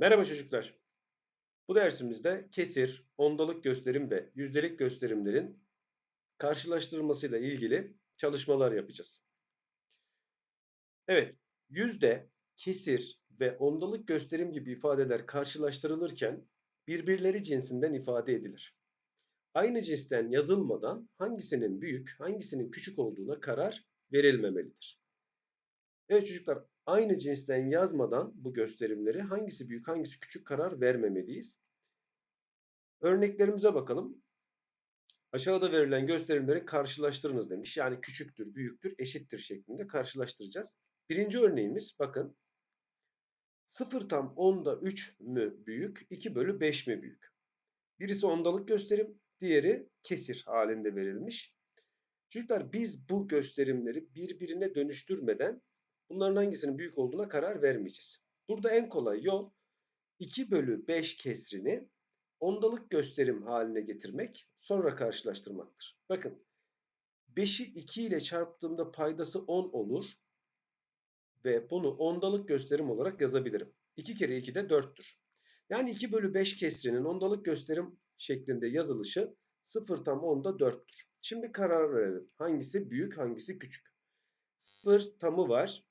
Merhaba çocuklar. Bu dersimizde kesir, ondalık gösterim ve yüzdelik gösterimlerin karşılaştırılmasıyla ilgili çalışmalar yapacağız. Evet, yüzde, kesir ve ondalık gösterim gibi ifadeler karşılaştırılırken birbirleri cinsinden ifade edilir. Aynı cinsten yazılmadan hangisinin büyük, hangisinin küçük olduğuna karar verilmemelidir. Evet çocuklar, aynı cinsten yazmadan bu gösterimleri hangisi büyük hangisi küçük karar vermemeliyiz. Örneklerimize bakalım. Aşağıda verilen gösterimleri karşılaştırınız demiş. Yani küçüktür, büyüktür, eşittir şeklinde karşılaştıracağız. Birinci örneğimiz bakın. 0 tam 10'da 3 mü büyük, 2 bölü 5 mi büyük? Birisi ondalık gösterim, diğeri kesir halinde verilmiş. Çocuklar biz bu gösterimleri birbirine dönüştürmeden Bunların hangisinin büyük olduğuna karar vermeyeceğiz. Burada en kolay yol 2 bölü 5 kesrini ondalık gösterim haline getirmek, sonra karşılaştırmaktır. Bakın 5'i 2 ile çarptığımda paydası 10 olur ve bunu ondalık gösterim olarak yazabilirim. 2 kere 2 de 4'tür. Yani 2 bölü 5 kesrinin ondalık gösterim şeklinde yazılışı 0 tam 10'da 4'tür. Şimdi karar verelim. Hangisi büyük, hangisi küçük? 0 tamı var.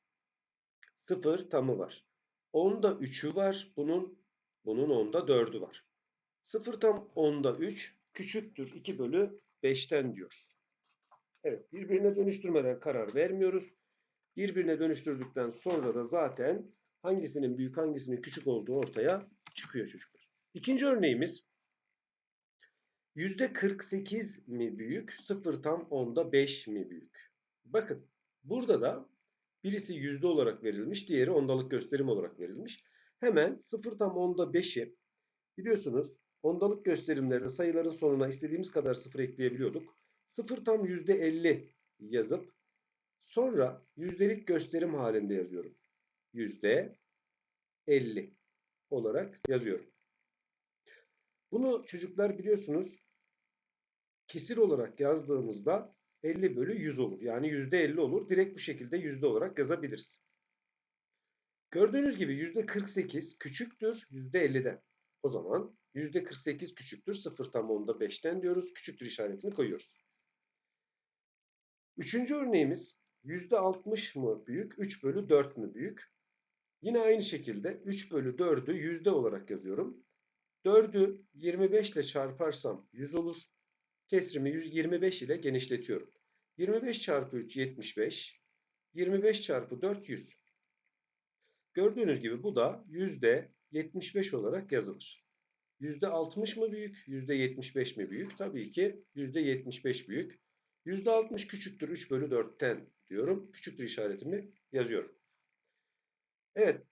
0 tamı var. 10'da 3'ü var. Bunun bunun 10'da 4'ü var. 0 tam 10'da 3 küçüktür 2 bölü 5'ten diyoruz. Evet birbirine dönüştürmeden karar vermiyoruz. Birbirine dönüştürdükten sonra da zaten hangisinin büyük hangisinin küçük olduğu ortaya çıkıyor çocuklar. İkinci örneğimiz %48 mi büyük 0 tam 10'da 5 mi büyük? Bakın burada da Birisi yüzde olarak verilmiş, diğeri ondalık gösterim olarak verilmiş. Hemen 0 tam 10'da 5'i biliyorsunuz ondalık gösterimlerde sayıların sonuna istediğimiz kadar sıfır ekleyebiliyorduk. 0 tam %50 yazıp sonra yüzdelik gösterim halinde yazıyorum. Yüzde 50 olarak yazıyorum. Bunu çocuklar biliyorsunuz kesir olarak yazdığımızda 50 bölü 100 olur. Yani %50 olur. Direkt bu şekilde yüzde olarak yazabiliriz. Gördüğünüz gibi %48 küçüktür %50'den. O zaman %48 küçüktür 0 tam 10'da 5'ten diyoruz. Küçüktür işaretini koyuyoruz. Üçüncü örneğimiz %60 mı büyük 3 bölü 4 mü büyük? Yine aynı şekilde 3 bölü 4'ü yüzde olarak yazıyorum. 4'ü 25 ile çarparsam 100 olur. Kesrimi 125 ile genişletiyorum. 25 çarpı 3 75. 25 çarpı 4 100. Gördüğünüz gibi bu da yüzde 75 olarak yazılır. Yüzde 60 mı büyük? Yüzde 75 mi büyük? Tabii ki yüzde 75 büyük. Yüzde 60 küçüktür 3 bölü 4'ten diyorum. Küçüktür işaretimi yazıyorum. Evet.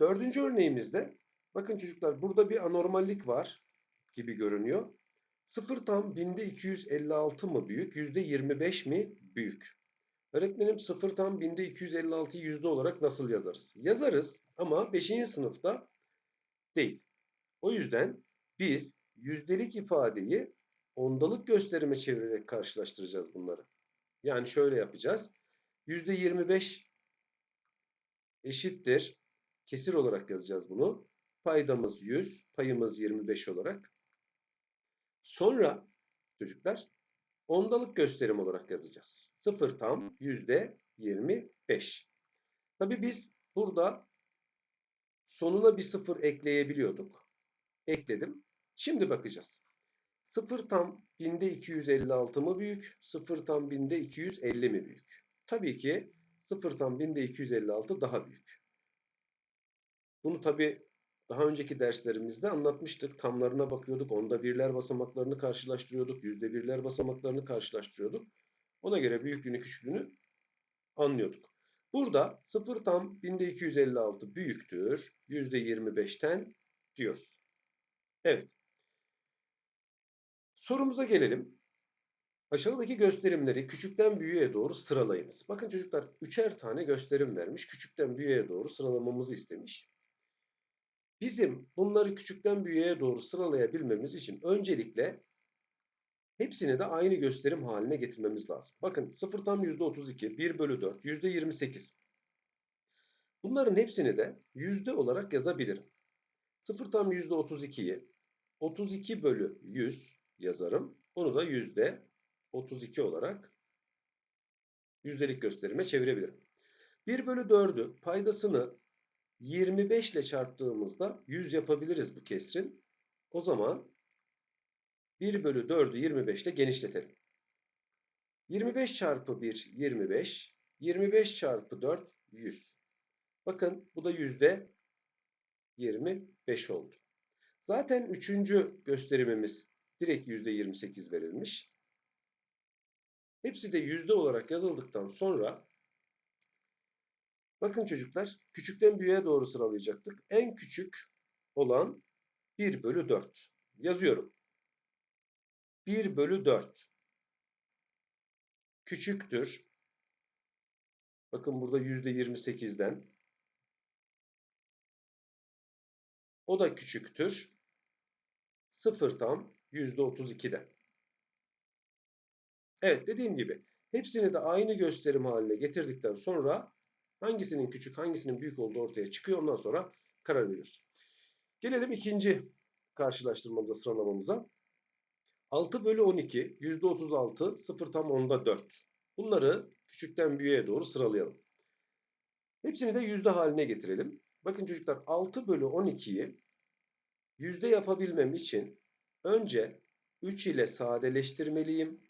Dördüncü örneğimizde bakın çocuklar burada bir anormallik var gibi görünüyor. 0 tam binde 256 mı büyük? Yüzde 25 mi büyük? Öğretmenim 0 tam binde 256 yüzde olarak nasıl yazarız? Yazarız ama 5. sınıfta değil. O yüzden biz yüzdelik ifadeyi ondalık gösterime çevirerek karşılaştıracağız bunları. Yani şöyle yapacağız. Yüzde 25 eşittir. Kesir olarak yazacağız bunu. Paydamız 100, payımız 25 olarak. Sonra çocuklar ondalık gösterim olarak yazacağız. 0 tam yüzde 25. Tabi biz burada sonuna bir sıfır ekleyebiliyorduk. Ekledim. Şimdi bakacağız. 0 tam binde 256 mı büyük? 0 tam binde 250 mi büyük? Tabii ki 0 tam binde 256 daha büyük. Bunu tabi daha önceki derslerimizde anlatmıştık. Tamlarına bakıyorduk. Onda birler basamaklarını karşılaştırıyorduk. Yüzde birler basamaklarını karşılaştırıyorduk. Ona göre büyüklüğünü küçüklüğünü anlıyorduk. Burada 0 tam 1256 büyüktür. Yüzde 25'ten diyoruz. Evet. Sorumuza gelelim. Aşağıdaki gösterimleri küçükten büyüğe doğru sıralayınız. Bakın çocuklar üçer tane gösterim vermiş. Küçükten büyüğe doğru sıralamamızı istemiş. Bizim bunları küçükten büyüğe doğru sıralayabilmemiz için öncelikle hepsini de aynı gösterim haline getirmemiz lazım. Bakın 0 tam %32, 1 bölü 4, %28. Bunların hepsini de yüzde olarak yazabilirim. 0 tam %32'yi 32 bölü 100 yazarım. Bunu da yüzde 32 olarak yüzdelik gösterime çevirebilirim. 1 bölü 4'ü paydasını 25 ile çarptığımızda 100 yapabiliriz bu kesrin. O zaman 1 bölü 4'ü 25 ile genişletelim. 25 çarpı 1 25. 25 çarpı 4 100. Bakın bu da yüzde 25 oldu. Zaten üçüncü gösterimimiz direkt yüzde 28 verilmiş. Hepsi de yüzde olarak yazıldıktan sonra bakın çocuklar küçükten büyüğe doğru sıralayacaktık. En küçük olan 1 bölü 4. Yazıyorum. 1 bölü 4 küçüktür. Bakın burada yüzde 28'den. O da küçüktür. 0 tam yüzde 32'den. Evet dediğim gibi hepsini de aynı gösterim haline getirdikten sonra hangisinin küçük hangisinin büyük olduğu ortaya çıkıyor. Ondan sonra karar veriyoruz. Gelelim ikinci karşılaştırmamıza sıralamamıza. 6 bölü 12 yüzde 36 0 tam onda 4. Bunları küçükten büyüğe doğru sıralayalım. Hepsini de yüzde haline getirelim. Bakın çocuklar 6 bölü 12'yi yüzde yapabilmem için önce 3 ile sadeleştirmeliyim.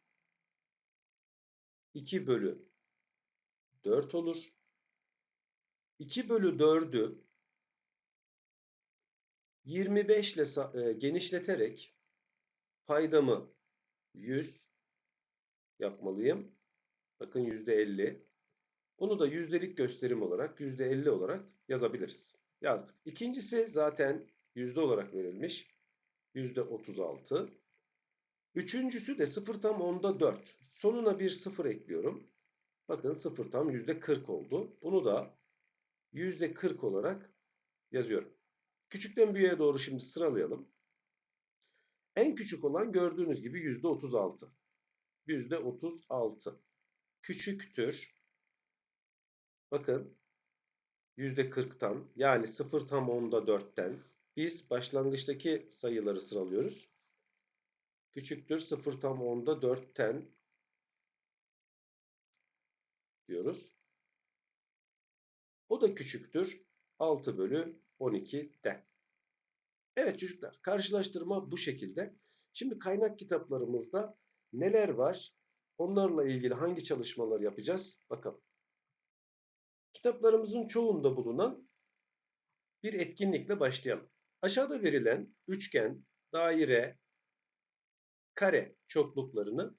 2 bölü 4 olur. 2 bölü 4'ü 25 ile e, genişleterek paydamı 100 yapmalıyım. Bakın %50. Bunu da yüzdelik gösterim olarak %50 olarak yazabiliriz. Yazdık. İkincisi zaten yüzde olarak verilmiş. %36. Üçüncüsü de 0 tam onda 4. Sonuna bir 0 ekliyorum. Bakın 0 tam %40 oldu. Bunu da %40 olarak yazıyorum. Küçükten büyüğe doğru şimdi sıralayalım. En küçük olan gördüğünüz gibi %36. %36 küçüktür. Bakın %40'tan yani 0 tam onda 4'ten biz başlangıçtaki sayıları sıralıyoruz. Küçüktür 0 tam onda 4'ten diyoruz. O da küçüktür 6 bölü 12'den. Evet çocuklar karşılaştırma bu şekilde. Şimdi kaynak kitaplarımızda neler var? Onlarla ilgili hangi çalışmalar yapacağız? Bakalım. Kitaplarımızın çoğunda bulunan bir etkinlikle başlayalım. Aşağıda verilen üçgen, daire, kare çokluklarını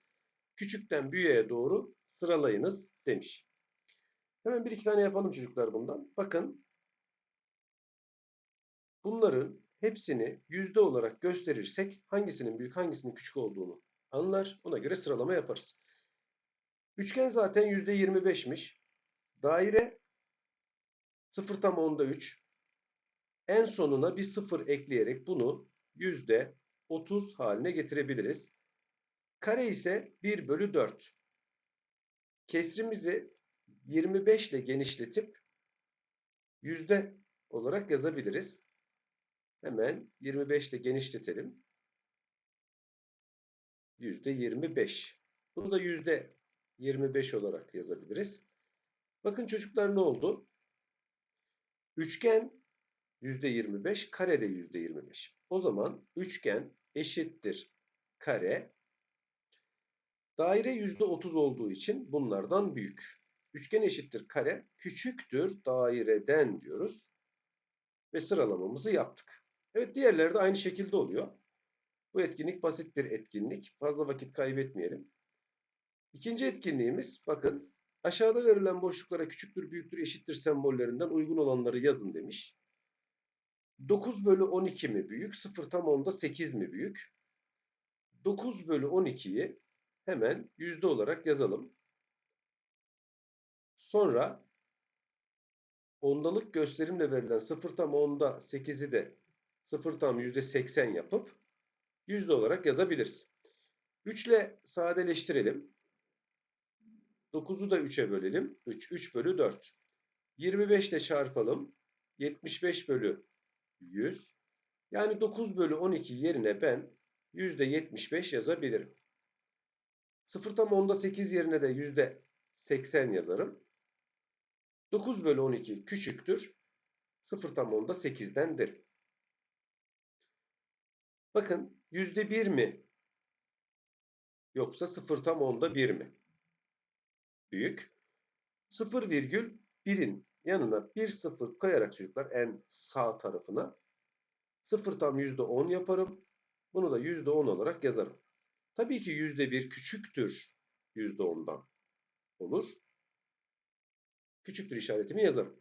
küçükten büyüğe doğru sıralayınız demiş. Hemen bir iki tane yapalım çocuklar bundan. Bakın bunların hepsini yüzde olarak gösterirsek hangisinin büyük hangisinin küçük olduğunu anlar. Ona göre sıralama yaparız. Üçgen zaten yüzde 25'miş. Daire 0 tam onda 3. En sonuna bir 0 ekleyerek bunu yüzde 30 haline getirebiliriz. Kare ise 1 bölü 4. Kesrimizi 25 ile genişletip yüzde olarak yazabiliriz. Hemen 25 ile genişletelim. Yüzde 25. Bunu da yüzde 25 olarak yazabiliriz. Bakın çocuklar ne oldu? Üçgen %25, kare de %25. O zaman üçgen eşittir kare. Daire %30 olduğu için bunlardan büyük. Üçgen eşittir kare, küçüktür daireden diyoruz. Ve sıralamamızı yaptık. Evet diğerleri de aynı şekilde oluyor. Bu etkinlik basit bir etkinlik. Fazla vakit kaybetmeyelim. İkinci etkinliğimiz bakın aşağıda verilen boşluklara küçüktür, büyüktür, eşittir sembollerinden uygun olanları yazın demiş. 9 bölü 12 mi büyük? 0 tam onda 8 mi büyük? 9 bölü 12'yi hemen yüzde olarak yazalım. Sonra ondalık gösterimle verilen 0 tam onda 8'i de 0 tam yüzde 80 yapıp yüzde olarak yazabiliriz. 3 ile sadeleştirelim. 9'u da 3'e bölelim. 3, 3 bölü 4. 25 ile çarpalım. 75 bölü 100. Yani 9 bölü 12 yerine ben %75 yazabilirim. 0 tam onda 8 yerine de %80 yazarım. 9 bölü 12 küçüktür. 0 tam onda 8'den derim. Bakın %1 mi? Yoksa 0 tam onda 1 mi? Büyük. 0,1'in yanına bir sıfır koyarak çocuklar en sağ tarafına 0 tam %10 yaparım. Bunu da %10 olarak yazarım. Tabii ki %1 küçüktür %10'dan olur. Küçüktür işaretimi yazarım.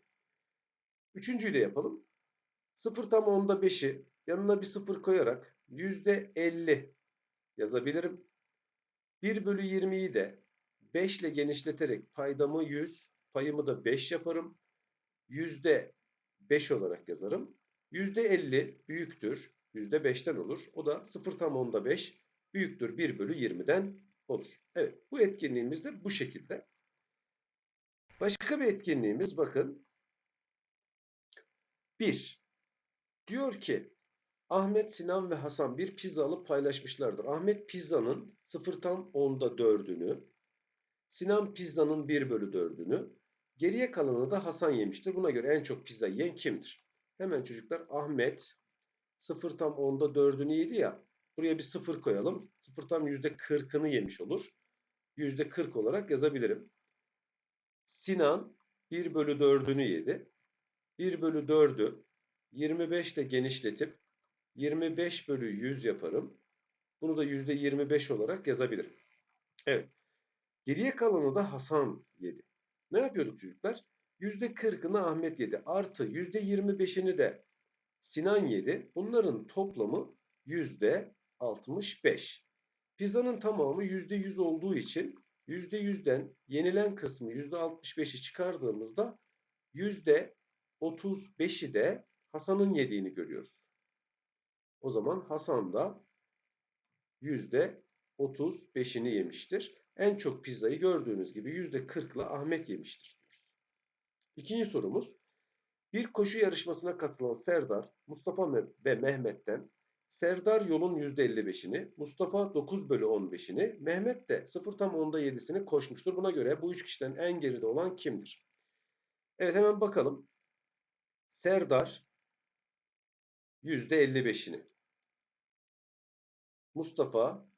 Üçüncüyü de yapalım. 0 tam onda 5'i yanına bir sıfır koyarak %50 yazabilirim. 1 bölü 20'yi de 5 ile genişleterek paydamı 100, payımı da 5 yaparım. %5 olarak yazarım. %50 büyüktür. %5'ten olur. O da 0 tam onda 5 büyüktür 1 bölü 20'den olur. Evet bu etkinliğimiz de bu şekilde. Başka bir etkinliğimiz bakın. 1. Diyor ki Ahmet, Sinan ve Hasan bir pizza alıp paylaşmışlardır. Ahmet pizzanın 0 tam onda 4'ünü, Sinan pizzanın 1 bölü 4'ünü, geriye kalanını da Hasan yemiştir. Buna göre en çok pizza yiyen kimdir? Hemen çocuklar Ahmet 0 tam onda 4'ünü yedi ya. Buraya bir 0 koyalım. 0 tam %40'ını yemiş olur. %40 olarak yazabilirim. Sinan 1 bölü 4'ünü yedi. 1 bölü 4'ü 25 ile genişletip 25 bölü 100 yaparım. Bunu da %25 olarak yazabilirim. Evet. Geriye kalanı da Hasan yedi. Ne yapıyorduk çocuklar? %40'ını Ahmet yedi. Artı %25'ini de Sinan yedi. Bunların toplamı %65. Pizzanın tamamı %100 olduğu için %100'den yenilen kısmı %65'i çıkardığımızda %35'i de Hasan'ın yediğini görüyoruz. O zaman Hasan da %35'ini yemiştir. En çok pizzayı gördüğünüz gibi %40'la Ahmet yemiştir diyoruz. İkinci sorumuz. Bir koşu yarışmasına katılan Serdar, Mustafa ve Mehmet'ten Serdar yolun %55'ini, Mustafa 9 bölü 15'ini, Mehmet de 0 tam 10'da 7'sini koşmuştur. Buna göre bu üç kişiden en geride olan kimdir? Evet hemen bakalım. Serdar %55'ini. Mustafa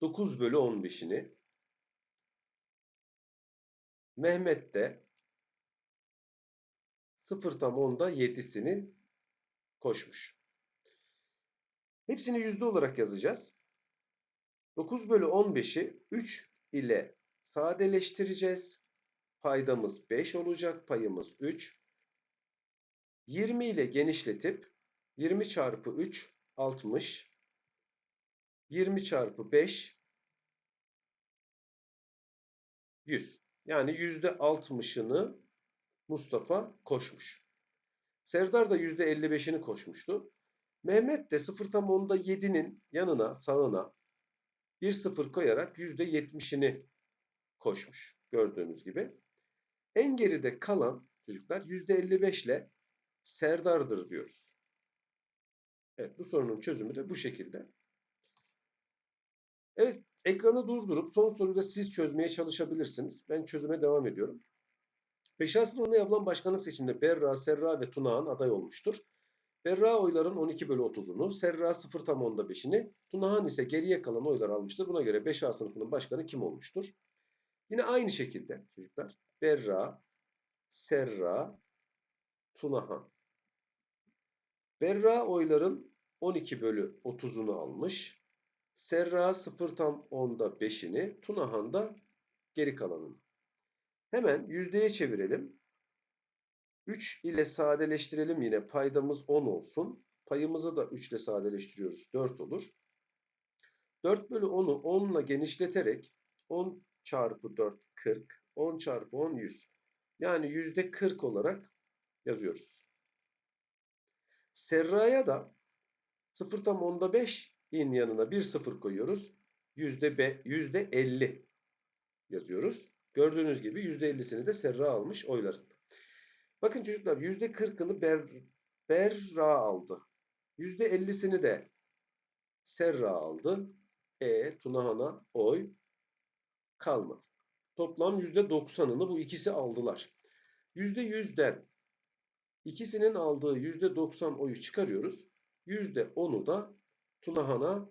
9 bölü 15'ini. Mehmet de 0 tam 10'da 7'sini koşmuş. Hepsini yüzde olarak yazacağız. 9 bölü 15'i 3 ile sadeleştireceğiz. Paydamız 5 olacak. Payımız 3. 20 ile genişletip 20 çarpı 3 60. 20 çarpı 5 100. Yani %60'ını Mustafa koşmuş. Serdar da %55'ini koşmuştu. Mehmet de 0 tam 10'da 7'nin yanına sağına bir sıfır koyarak %70'ini koşmuş. Gördüğünüz gibi. En geride kalan çocuklar %55 ile Serdar'dır diyoruz. Evet bu sorunun çözümü de bu şekilde. Evet ekranı durdurup son soruyu da siz çözmeye çalışabilirsiniz. Ben çözüme devam ediyorum. Beşer sınavında yapılan başkanlık seçiminde Berra, Serra ve Tunahan aday olmuştur. Berra oyların 12 bölü 30'unu, Serra 0 tam onda 5'ini, Tunahan ise geriye kalan oylar almıştır. Buna göre 5A sınıfının başkanı kim olmuştur? Yine aynı şekilde çocuklar Berra, Serra, Tunahan. Berra oyların 12 bölü 30'unu almış. Serra 0 tam onda 5'ini, Tunahan da geri kalanını. Hemen yüzdeye çevirelim. 3 ile sadeleştirelim yine paydamız 10 olsun. Payımızı da 3 ile sadeleştiriyoruz 4 olur. 4 bölü 10'u 10 ile genişleterek 10 çarpı 4 40, 10 çarpı 10 100. Yani yüzde 40 olarak yazıyoruz. Serraya da 0 tam onda 5 in yanına bir sıfır koyuyoruz. Yüzde, be, yüzde 50 yazıyoruz. Gördüğünüz gibi yüzde 50'sini de Serra almış oyların. Bakın çocuklar yüzde 40'ını Ber, Berra aldı. %50'sini de Serra aldı. E Tunahan'a oy kalmadı. Toplam %90'ını bu ikisi aldılar. %100'den ikisinin aldığı %90 oyu çıkarıyoruz. %10'u da Tunahan'a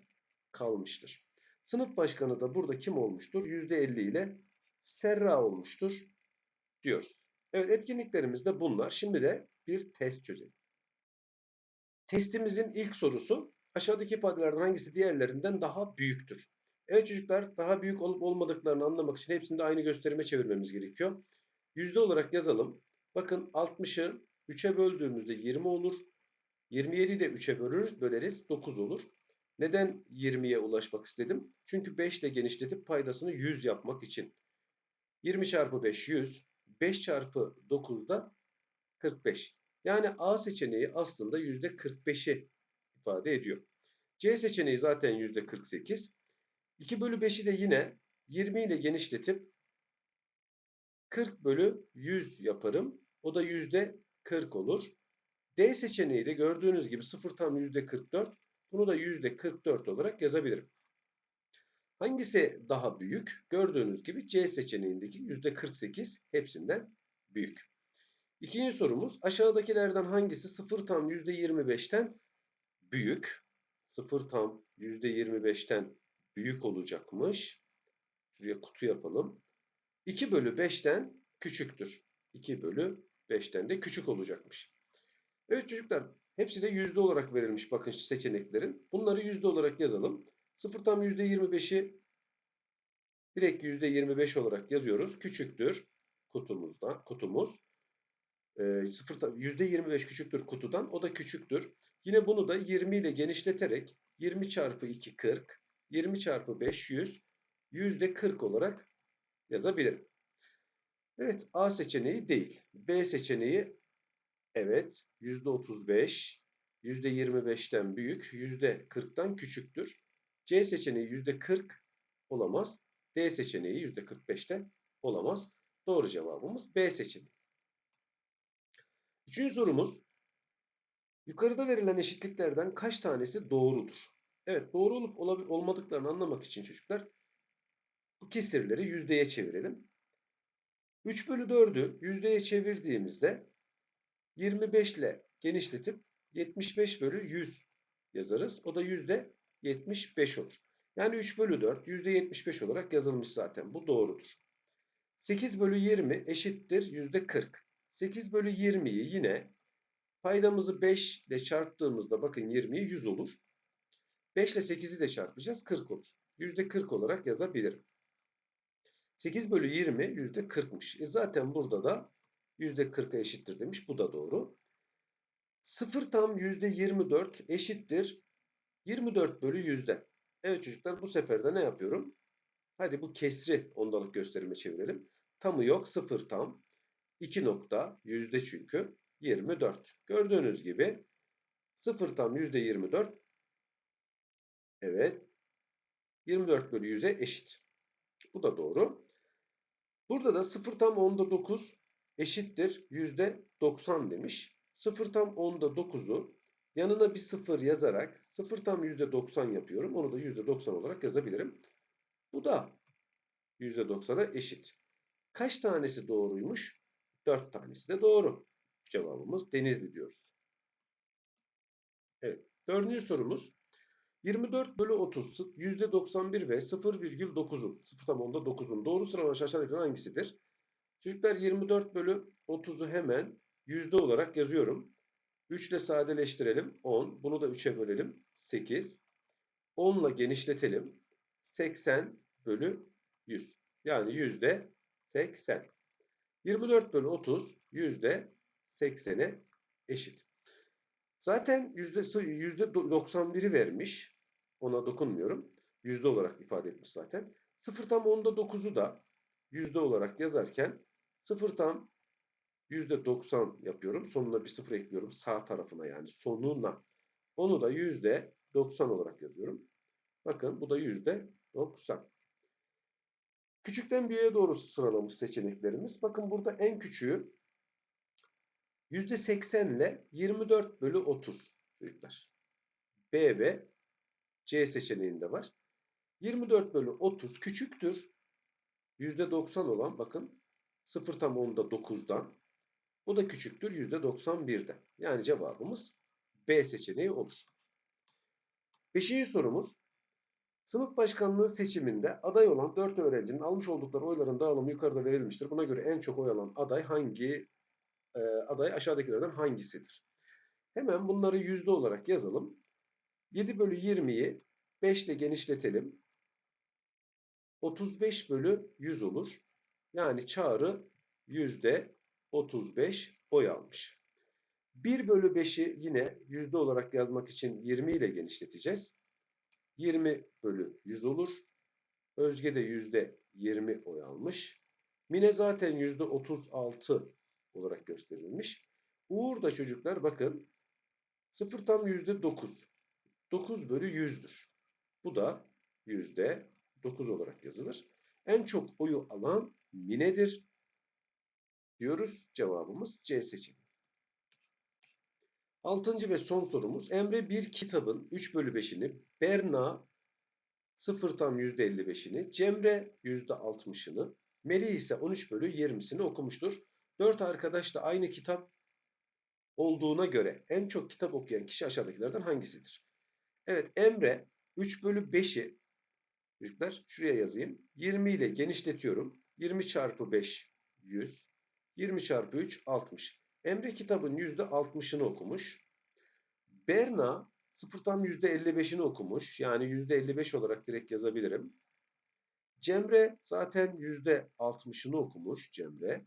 kalmıştır. Sınıf başkanı da burada kim olmuştur? %50 ile Serra olmuştur diyoruz. Evet etkinliklerimiz de bunlar. Şimdi de bir test çözelim. Testimizin ilk sorusu aşağıdaki ifadelerden hangisi diğerlerinden daha büyüktür? Evet çocuklar daha büyük olup olmadıklarını anlamak için hepsini de aynı gösterime çevirmemiz gerekiyor. Yüzde olarak yazalım. Bakın 60'ı 3'e böldüğümüzde 20 olur. 27'yi de 3'e bölürüz, böleriz 9 olur. Neden 20'ye ulaşmak istedim? Çünkü 5 ile genişletip paydasını 100 yapmak için. 20 çarpı 5 100. 5 çarpı 9 da 45. Yani A seçeneği aslında %45'i ifade ediyor. C seçeneği zaten %48. 2 bölü 5'i de yine 20 ile genişletip 40 bölü 100 yaparım. O da %40 olur. D seçeneği de gördüğünüz gibi 0 tam %44. Bunu da %44 olarak yazabilirim. Hangisi daha büyük? Gördüğünüz gibi C seçeneğindeki %48 hepsinden büyük. İkinci sorumuz aşağıdakilerden hangisi 0 tam %25'ten büyük? 0 tam %25'ten büyük olacakmış. Şuraya kutu yapalım. 2 bölü 5'ten küçüktür. 2 bölü 5'ten de küçük olacakmış. Evet çocuklar hepsi de yüzde olarak verilmiş bakın seçeneklerin. Bunları yüzde olarak yazalım. 0 tam %25'i direkt %25 olarak yazıyoruz. Küçüktür kutumuzda, kutumuz. E, %25 küçüktür kutudan. O da küçüktür. Yine bunu da 20 ile genişleterek 20 çarpı 2 40, 20 çarpı 5 100, yüzde 40 olarak yazabilirim. Evet A seçeneği değil. B seçeneği evet yüzde 35, yüzde 25'ten büyük, yüzde 40'tan küçüktür. C seçeneği yüzde 40 olamaz. D seçeneği yüzde 45'te olamaz. Doğru cevabımız B seçeneği. Üçüncü sorumuz. Yukarıda verilen eşitliklerden kaç tanesi doğrudur? Evet doğru olup olmadıklarını anlamak için çocuklar bu kesirleri yüzdeye çevirelim. 3 bölü 4'ü yüzdeye çevirdiğimizde 25 ile genişletip 75 bölü 100 yazarız. O da yüzde 75 olur. Yani 3 bölü 4 yüzde 75 olarak yazılmış zaten. Bu doğrudur. 8 bölü 20 eşittir yüzde 40. 8 bölü 20'yi yine paydamızı 5 ile çarptığımızda bakın 20'yi 100 olur. 5 ile 8'i de çarpacağız 40 olur. Yüzde 40 olarak yazabilirim. 8 bölü 20 yüzde 40'mış. E zaten burada da yüzde 40'a eşittir demiş. Bu da doğru. 0 tam yüzde 24 eşittir 24 bölü yüzde. Evet çocuklar bu sefer de ne yapıyorum? Hadi bu kesri ondalık gösterime çevirelim. Tamı yok 0 tam. 2 nokta yüzde çünkü 24. Gördüğünüz gibi 0 tam yüzde 24 evet 24 bölü 100'e eşit. Bu da doğru. Burada da 0 tam 10'da 9 eşittir yüzde 90 demiş. 0 tam 10'da 9'u yanına bir 0 yazarak 0 tam yüzde 90 yapıyorum. Onu da yüzde 90 olarak yazabilirim. Bu da yüzde 90'a eşit. Kaç tanesi doğruymuş? 4 tanesi de doğru. Cevabımız Denizli diyoruz. Evet. Dördüncü sorumuz. 24 bölü 30 %91 ve 0,9'un 0 tam onda 9'un doğru sıralanan aşağıdakilerden hangisidir? Çocuklar 24 bölü 30'u hemen yüzde olarak yazıyorum. 3 ile sadeleştirelim 10. Bunu da 3'e bölelim 8. 10 ile genişletelim. 80 bölü 100. Yani yüzde 80. 24 bölü 30 yüzde 80'e eşit. Zaten yüzde, yüzde 91'i vermiş. Ona dokunmuyorum. Yüzde olarak ifade etmiş zaten. 0 tam 10'da 9'u da yüzde olarak yazarken 0 tam 90 yapıyorum. Sonuna bir sıfır ekliyorum. Sağ tarafına yani sonuna. Onu da yüzde 90 olarak yazıyorum. Bakın bu da yüzde 90. Küçükten büyüğe doğru sıralamış seçeneklerimiz. Bakın burada en küçüğü %80 ile 24 bölü 30 çocuklar. B ve C seçeneğinde var. 24 bölü 30 küçüktür. %90 olan bakın 0 tam 10'da 9'dan. Bu da küçüktür %91'den. Yani cevabımız B seçeneği olur. Beşinci sorumuz. Sınıf başkanlığı seçiminde aday olan 4 öğrencinin almış oldukları oyların dağılımı yukarıda verilmiştir. Buna göre en çok oy alan aday hangi e, aday aşağıdakilerden hangisidir? Hemen bunları yüzde olarak yazalım. 7 bölü 20'yi 5 ile genişletelim. 35 bölü 100 olur. Yani çağrı yüzde 35 oy almış. 1 bölü 5'i yine yüzde olarak yazmak için 20 ile genişleteceğiz. 20 bölü 100 olur. Özge de yüzde 20 oy almış. Mine zaten yüzde 36 olarak gösterilmiş. Uğur da çocuklar bakın 0 tam yüzde 9. 9 bölü 100'dür. Bu da yüzde 9 olarak yazılır. En çok oyu alan Mine'dir. Diyoruz. Cevabımız C seçeneği. Altıncı ve son sorumuz. Emre bir kitabın 3 bölü 5'ini, Berna 0 tam %55'ini, Cemre %60'ını, Melih ise 13 bölü 20'sini okumuştur. 4 arkadaş da aynı kitap olduğuna göre en çok kitap okuyan kişi aşağıdakilerden hangisidir? Evet Emre 3 bölü 5'i çocuklar şuraya yazayım. 20 ile genişletiyorum. 20 çarpı 5 100. 20 çarpı 3 60. Emre kitabın %60'ını okumuş. Berna sıfırdan %55'ini okumuş. Yani %55 olarak direkt yazabilirim. Cemre zaten %60'ını okumuş Cemre.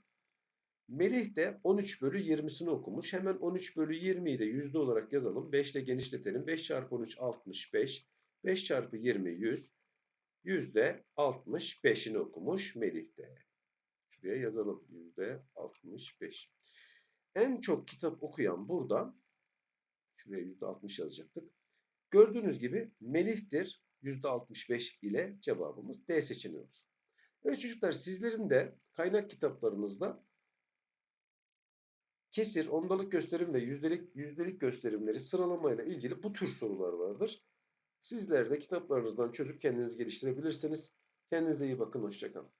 Melih de 13 bölü 20'sini okumuş. Hemen 13 bölü 20'yi de yüzde olarak yazalım. 5 ile genişletelim. 5 çarpı 13 65. 5 çarpı 20 100. Yüzde 65'ini okumuş Melih de. Şuraya yazalım. Yüzde 65. En çok kitap okuyan burada şuraya yüzde 60 yazacaktık. Gördüğünüz gibi Melih'tir. Yüzde 65 ile cevabımız D seçeneği olur. Evet çocuklar sizlerin de kaynak kitaplarınızda kesir, ondalık gösterim ve yüzdelik, yüzdelik gösterimleri sıralamayla ilgili bu tür sorular vardır. Sizler de kitaplarınızdan çözüp kendiniz geliştirebilirsiniz. Kendinize iyi bakın, hoşçakalın.